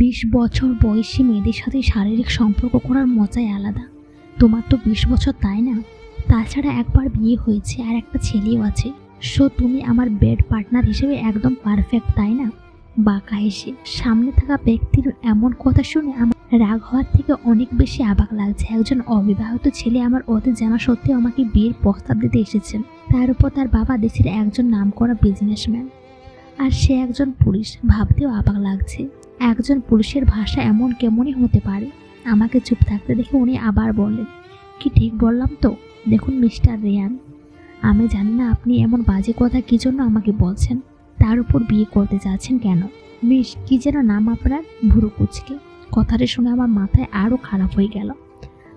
বিশ বছর বয়সী মেয়েদের সাথে শারীরিক সম্পর্ক করার মজাই আলাদা। তোমার তো বিশ বছর তাই না? তাছাড়া একবার বিয়ে হয়েছে আর একটা ছেলেও আছে। সো তুমি আমার বেড পার্টনার হিসেবে একদম পারফেক্ট তাই না? বাঁকা হেসে সামনে থাকা ব্যক্তির এমন কথা শুনে আমার রাগ হওয়ার থেকে অনেক বেশি অবাক লাগছে। একজন অবিবাহিত ছেলে আমার অতীত জানা সত্ত্বেও আমাকে বিয়ের প্রস্তাব দিতে এসেছেন। তার উপর তার বাবা দেশের একজন নামকরা বিজনেসম্যান আর সে একজন পুলিশ, ভাবতেও অবাক লাগছে। একজন পুরুষের ভাষা এমন কেমনই হতে পারে? আমাকে চুপ থাকতে দেখে উনি আবার বললেন, কি ঠিক বললাম তো? দেখুন মিস্টার রেয়ান, আমি জানি না আপনি এমন বাজে কথা কী জন্য আমাকে বলছেন? তার উপর বিয়ে করতে চাচ্ছেন কেন? মিস কি যেন নাম আপনার? ভুরু কুচকে। কথাটা শুনে আমার মাথায় আরও খারাপ হয়ে গেল।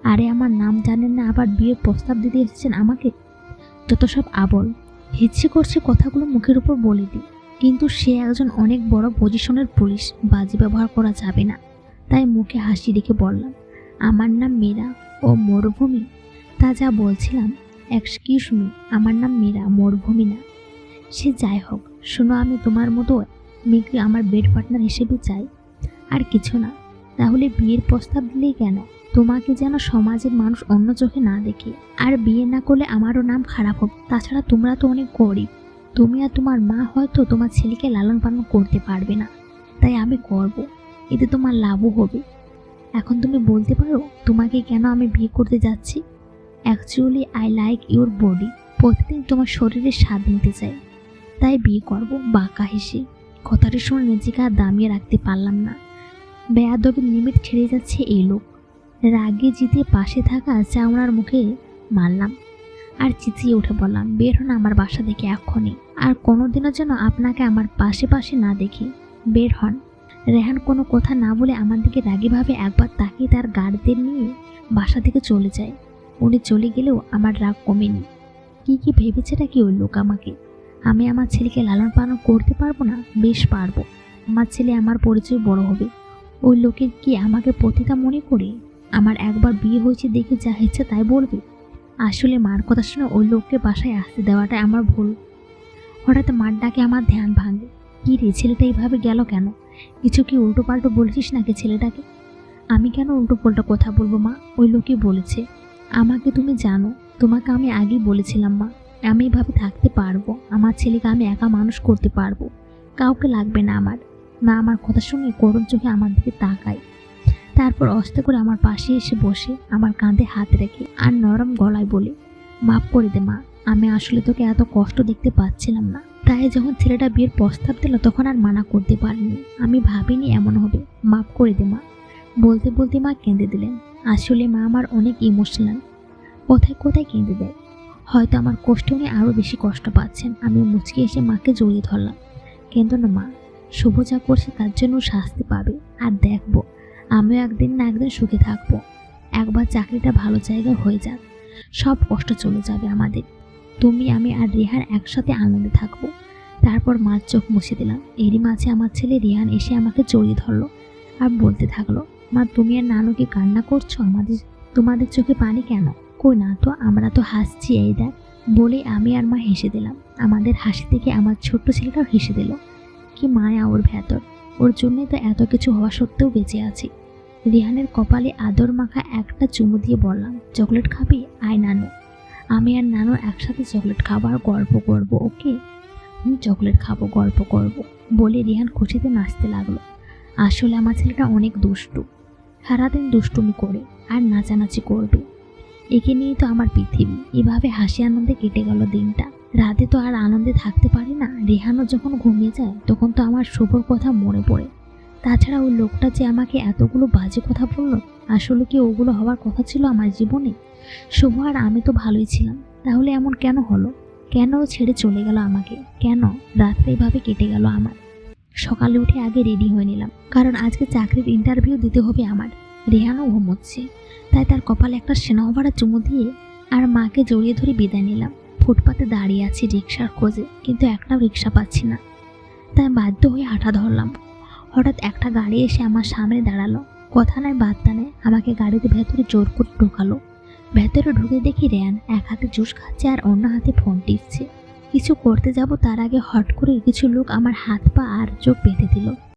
আরে, আমার নাম জানেন না, আবার বিয়ের প্রস্তাব দিতে এসেছেন আমাকে? যত সব আবল। ইচ্ছে করছে কথাগুলো মুখের উপর বলে দিই। কিন্তু সে একজন অনেক বড় পজিশনের পুলিশ, বাজি ব্যবহার করা যাবে না। তাই মুখে হাসি রেখে বললাম, আমার নাম মীরা ও মরুভূমি। তা যা বলছিলাম এক্সকিউজ মি আমার নাম মীরা, মরুভূমি না। সে যাই হোক, শোনো, আমি তোমার মতো মেয়েকে আমার বেড পার্টনার হিসেবে চাই। আর কিছু না, তাহলে বিয়ের প্রস্তাব দিলেই কেন? তোমাকে যেন সমাজের মানুষ অন্য চোখে না দেখে। আর বিয়ে না করলে আমারও নাম খারাপ হবে। তাছাড়া তোমরা তো অনেক গরিব। তুমি আর তোমার মা হয়তো তোমার ছেলেকে লালন পালন করতে পারবে না। তাই আমি করব। এতে তোমার লাভও হবে। এখন তুমি বলতে পারো, তোমাকে কেন আমি বিয়ে করতে যাচ্ছি? Actually I like your body প্রতিদিন তোমার শরীরে স্বাদ নিতে চাই। তাই বিয়ে করব বাঁকা হেসে। কথাটি শুনে নিজেকে আর দামিয়ে রাখতে পারলাম না। বেয়াদবির লিমিট ছেড়ে যাচ্ছে এই লোক। রাগে জিতে পাশে থাকা চামড়ার মুখে মারলাম। আর চিচিয়ে উঠে বললাম, বের হন আমার বাসা থেকে এক্ষুনি। আর কোনোদিনও যেন আপনাকে আমার পাশে পাশে না দেখি। বের হন। রেহান কোনো কথা না বলে আমার দিকে রাগীভাবে একবার তাকিয়ে তার গার্ডদের নিয়ে বাসা থেকে চলে যায়। উনি চলে গেলেও আমার রাগ কমেনি। কি কি ভেবেছেটা কি ওই লোক আমাকে? আমি আমার ছেলেকে লালন পালন করতে পারব না? বেশ পারব। আমার ছেলে আমার পরিচয় বড় হবে। ওই লোকের কি আমাকে পতিতা মনে করে? আমার একবার বিয়ে হয়েছে দেখে যা ইচ্ছে তাই বলবে? আসলে মার কথা শুনে ওই লোককে বাসায় আসতে দেওয়াটা আমার ভুল। হঠাৎ মার ডাকে আমার ধ্যান ভাঙে। কি রে, ছেলেটা এইভাবে গেল কেন? কিছু কি উল্টো পাল্টো বলেছিস নাকি ছেলেটাকে? আমি কেন উল্টো পাল্টো কথা বলব, মা? ওই লোকই বলেছে। আমাকে তুমি জানো, তোমাকে আমি আগেই বলেছিলাম, মা। আমি এভাবে থাকতে পারব। আমার ছেলেকে আমি একা মানুষ করতে পারব। কাউকে লাগবে না আমার। মা আমার কথা শুনে করুণ চোখে আমার দিকে তাকায়। তারপর অস্তে করে আমার পাশে এসে বসে আমার কাঁধে হাত রেখে আর নরম গলায় বলে, মাফ করে দে, মা। আমি আসলে তোকে এত কষ্ট দেখতে পাচ্ছিলাম না। তাই যখন ছেলেটা বিয়ের প্রস্তাব দিল, তখন আর মানা করতে পারিনি। আমি ভাবিনি এমন হবে। মাফ করে দে মা। বলতে বলতে মা কেঁদে দিলেন। আসলে মা আমার অনেক ইমোশনাল কোথায় কোথায় কেঁদে দেয়? হয়তো আমার কষ্ট উনি আরও বেশি কষ্ট পাচ্ছেন। আমি মুচকে এসে মাকে জড়িয়ে ধরলাম। কিন্তু না মা। শুভ যা করছে তার জন্য শাস্তি পাবে। আর দেখব, আমিও একদিন না একদিন সুখে থাকব। একবার চাকরিটা ভালো জায়গায় হয়ে যাক। সব কষ্ট চলে যাবে আমাদের। তুমি, আমি আর রিহান একসাথে আনন্দে থাকব। তারপর মার চোখ মুছে দিলাম। এরই মাঝে আমার ছেলে রিহান এসে আমাকে জড়িয়ে ধরলো আর বলতে থাকল, মা, তুমি আর নানু কি কান্না করছ? আমাদের, তোমাদের চোখে পানি কেন? কই না তো, আমরা তো হাসছি, এই দেখ। বলে আমি আর মা হেসে দিলাম। আমাদের হাসি থেকে আমার ছোট্ট ছেলেটাও হেসে দিল, কি মায়া ওর ভেতর। ওর জন্যই তো এত কিছু হওয়া সত্ত্বেও বেঁচে আছি। রিহানের কপালে আদর মাখা একটা চুমু দিয়ে বললাম, চকলেট খাবি? আয় নানু। আমি আর নানু একসাথে চকলেট খাব আর গল্প করব, ওকে? আমি চকলেট খাব, গল্প করব, বলে রিহান খুশিতে নাচতে লাগল। আসলে আমার ছেলেটা অনেক দুষ্টু। সারাদিন দুষ্টুমি করে আর নাচানাচি করবে। একে নিয়েই তো আমার পৃথিবী। এভাবে হাসি আনন্দে কেটে গেল দিনটা। রাতে তো আর আনন্দে থাকতে পারি না। রেহানও যখন ঘুমিয়ে যায়, তখন তো আমার শুভর কথা মনে পড়ে। তাছাড়া ওই লোকটা যে আমাকে এতগুলো বাজে কথা বলল, আসলে কি ওগুলো হওয়ার কথা ছিল আমার জীবনে? শুভ আর আমি তো ভালোই ছিলাম। তাহলে এমন কেন হলো? কেন ছেড়ে চলে গেল আমাকে? কেন? রাত্রে এভাবে কেটে গেল আমার। সকালে উঠে আগে রেডি হয়ে নিলাম। কারণ আজকে চাকরির ইন্টারভিউ দিতে হবে আমার। রেহানও ঘুমোচ্ছে তাই তার কপালে একটা সেনাওভারা চুমু দিয়ে আর মাকে জড়িয়ে ধরে বিদায় নিলাম। ফুটপাতে দাঁড়িয়ে আছি রিক্সার খোঁজে, কিন্তু একটাও রিক্সা পাচ্ছি না। তাই বাধ্য হয়ে হাঁটা ধরলাম। হঠাৎ একটা গাড়ি এসে আমার সামনে দাঁড়াল। কথা নয় বার্তা নেয় আমাকে গাড়িতে ভেতরে জোর করে ঢোকালো। ভেতরে ঢুকে দেখি র্যান এক হাতে জুস খাচ্ছে আর অন্য হাতে ফোন টিপছে। কিছু করতে যাব তার আগে হট করে কিছু লোক আমার হাত পা আর চোখ বেঁধে দিল।